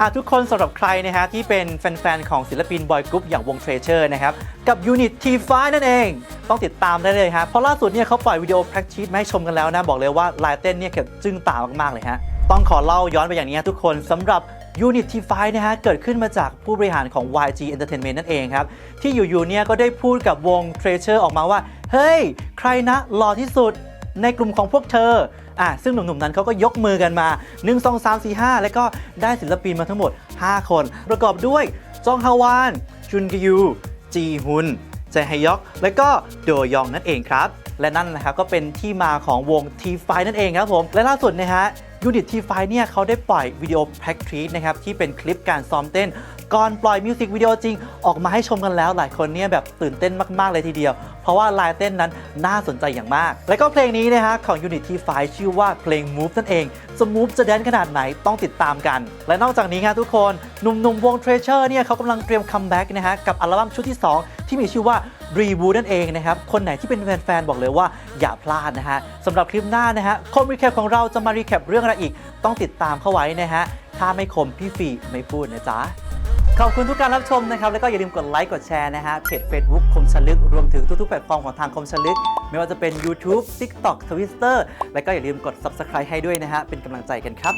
อะทุกคนสำหรับใครนะฮะที่เป็นแฟนๆ ของศิลปินบอยกรุ๊ปอย่างวง Treasure นะครับ กับ Unit T5 นั่นเอง ต้องติดตามได้เลยฮะ เพราะล่าสุดเนี่ยเขาปล่อยวิดีโอ practice มาให้ชมกันแล้วนะ บอกเลยว่าลายเต้นเนี่ยเก็บจึ้งตามากๆเลยฮะ ต้องขอเล่าย้อนไปอย่างนี้ทุกคนสำหรับ Unit T5 นะฮะ เกิดขึ้นมาจากผู้บริหารของ YG Entertainment นั่นเองครับ ที่อยู่ๆเนี่ยก็ได้พูดกับวง Treasure ออกมาว่า เฮ้ย ใครนะหล่อที่สุด ในกลุ่มของพวกเธออะซึ่งหนุ่มๆนั้นเขาก็ยกมือกันมา 1 2 3 4 5 แล้วก็ได้ศิลปินมาทั้งหมด 5 คน ประกอบด้วยจองฮาวาน จุนกยู จีฮุนแจฮยอก และก็โดยองนั่นเองครับ และนั่นนะครับก็เป็นที่มาของวง T5 นั่นเองครับผม และล่าสุดนะฮะ ยูนิต T5 เนี่ยเขาได้ปล่อยวิดีโอ practice นะครับที่เป็นคลิปการซ้อมเต้น ก่อนปล่อยมิวสิกวิดีโอจริง ออกมาให้ชมกันแล้วหลายคนเนี่ยแบบตื่นเต้นมากๆเลยทีเดียว เพราะว่าลายเต้นนั้นน่าสนใจอย่างมาก และก็เพลงนี้นะฮะของ Unit T5 ชื่อว่าเพลง Move นั่นเองจะ Move จะแดนขนาดไหนต้องติดตามกัน และนอกจากนี้ครับทุกคนหนุ่มๆวง Treasure เนี่ยเขากำลังเตรียมคัมแบ็กนะฮะกับอัลบั้มชุดที่ 2 ที่มีชื่อว่า Reboot นั่นเองนะครับ คนไหนที่เป็นแฟนๆบอกเลยว่าอย่าพลาดนะฮะสำหรับคลิปหน้านะฮะคอมรีแคปของเราจะมารีแคปเรื่องอะไรอีกต้องติดตามเข้าไว้นะฮะ ถ้าไม่คมพี่ฟีไม่พูดนะจ๊ะขอบคุณทุกการรับชมนะครับ แล้วก็อย่าลืมกดไลค์กดแชร์นะฮะเพจ Facebook คมชลึก รวมถึงทุกๆแพลตฟอร์มของทางคมชลึก ไม่ว่าจะเป็น YouTube TikTok Twitter แล้วก็อย่าลืมกด Subscribe ให้ด้วยนะฮะเป็นกำลังใจกันครับ